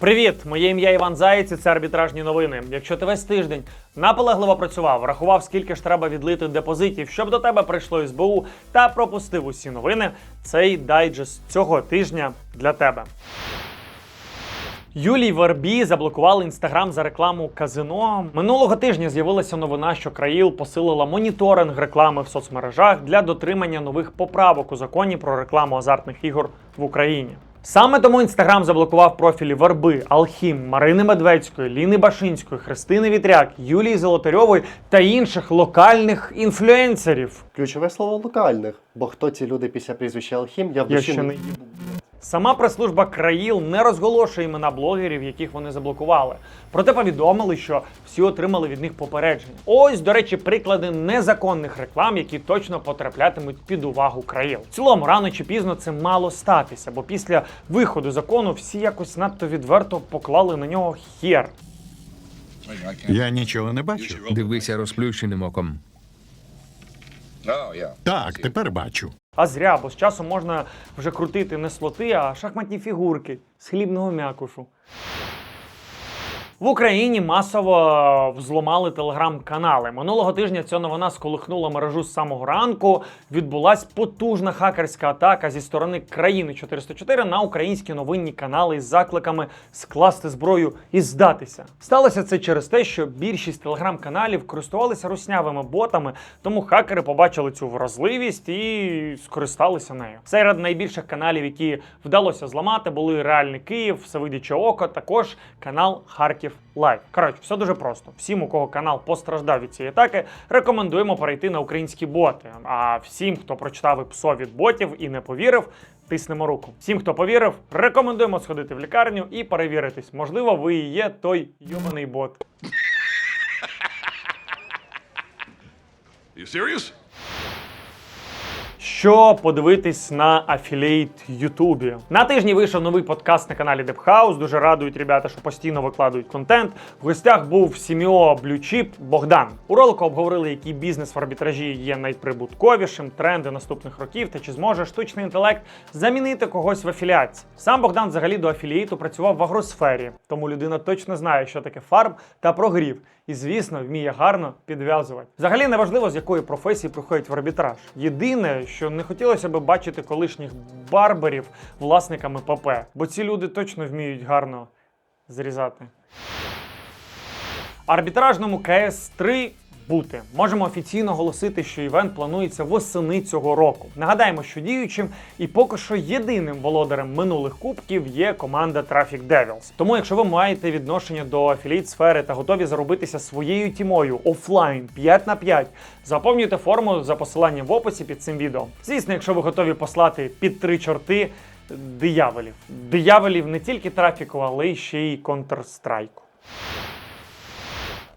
Привіт! Моє ім'я Іван Заєць і це арбітражні новини. Якщо ти весь тиждень наполегливо працював, рахував, скільки ж треба відлити депозитів, щоб до тебе прийшло СБУ та пропустив усі новини, цей дайджест цього тижня для тебе. Юлій Вербі заблокували інстаграм за рекламу казино. Минулого тижня з'явилася новина, що Країл посилила моніторинг реклами в соцмережах для дотримання нових поправок у законі про рекламу азартних ігор в Україні. Саме тому інстаграм заблокував профілі Варби, Алхім, Марини Медведської, Ліни Башинської, Христини Вітряк, Юлії Золотарьової та інших локальних інфлюенсерів. Ключове слово локальних. Бо хто ці люди після прізвища Алхім, я в душі не не Сама прес-служба Країл не розголошує імена блогерів, яких вони заблокували. Проте повідомили, що всі отримали від них попередження. Ось, до речі, приклади незаконних реклам, які точно потраплятимуть під увагу Країл. В цілому, рано чи пізно це мало статися, бо після виходу закону всі якось надто відверто поклали на нього хер. Я нічого не бачу. Дивися розплющеним оком. Так, тепер бачу. А зря, бо з часом можна вже крутити не слоти, а шахматні фігурки з хлібного м'якушу. В Україні масово взломали телеграм-канали. Минулого тижня ця новина сколихнула мережу з самого ранку. Відбулась потужна хакерська атака зі сторони країни 404 на українські новинні канали із закликами скласти зброю і здатися. Сталося це через те, що більшість телеграм-каналів користувалися руснявими ботами, тому хакери побачили цю вразливість і скористалися нею. Серед найбільших каналів, які вдалося зламати, були Реальний Київ, Всевидяче Око, також канал Харків Лайв. Коротше, все дуже просто. Всім, у кого канал постраждав від цієї атаки, рекомендуємо перейти на українські боти. А всім, хто прочитав ІПСО від ботів і не повірив. Тиснемо руку. Всім, хто повірив, рекомендуємо сходити в лікарню і перевіритись. Можливо, ви і є той йобаний бот. You serious? Що подивитись на афілейт Ютубі? На тижні вийшов новий подкаст на каналі Депхаус. Дуже радують ребята, що постійно викладають контент. В гостях був Сіміо Блючіп Богдан. У ролику обговорили, який бізнес в арбітражі є найприбутковішим, тренди наступних років та чи зможе штучний інтелект замінити когось в афіліації. Сам Богдан взагалі до афілієту працював в агросфері, тому людина точно знає, що таке фарм та прогрів. І, звісно, вміє гарно підв'язувати. Взагалі неважливо, з якої професії приходять в арбітраж. Єдине, що не хотілося б бачити колишніх барберів власниками ПП, бо ці люди точно вміють гарно зрізати. Арбітражному КС 3 бути. Можемо офіційно оголосити, що івент планується восени цього року. Нагадаємо, що діючим і поки що єдиним володарем минулих кубків є команда Traffic Devils. Тому, якщо ви маєте відношення до афіліт сфери та готові заробитися своєю тімою офлайн 5 на 5, заповнюйте форму за посиланням в описі під цим відео. Звісно, якщо ви готові послати під три чорти дияволів. Дияволів не тільки трафіку, але й ще й Counter-Strike.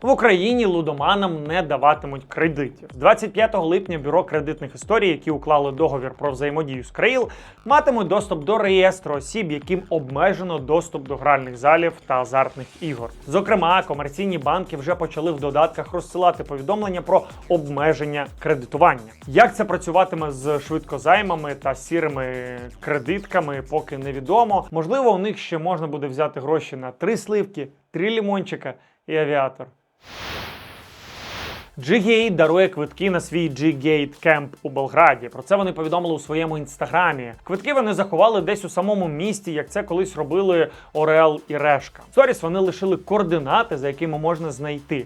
В Україні лудоманам не даватимуть кредитів. З 25 липня бюро кредитних історій, які уклали договір про взаємодію з Країл, матимуть доступ до реєстру осіб, яким обмежено доступ до гральних залів та азартних ігор. Зокрема, комерційні банки вже почали в додатках розсилати повідомлення про обмеження кредитування. Як це працюватиме з швидкозаймами та сірими кредитками, поки невідомо. Можливо, у них ще можна буде взяти гроші на три сливки, три лімончика і авіатор. G-Gate дарує квитки на свій G-Gate Camp у Белграді. Про це вони повідомили у своєму інстаграмі. Квитки вони заховали десь у самому місті, як це колись робили Орел і Решка. Сторіс вони лишили координати, за якими можна знайти.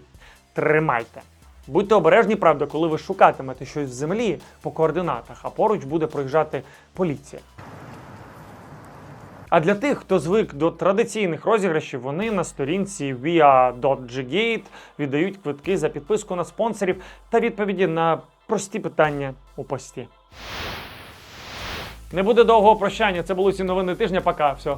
Тримайте. Будьте обережні, правда, коли ви шукатимете щось в землі по координатах, а поруч буде проїжджати поліція. А для тих, хто звик до традиційних розіграшів, вони на сторінці via.ggate віддають квитки за підписку на спонсорів та відповіді на прості питання у пості. Не буде довгого прощання. Це були ці новини тижня. Пока. Все.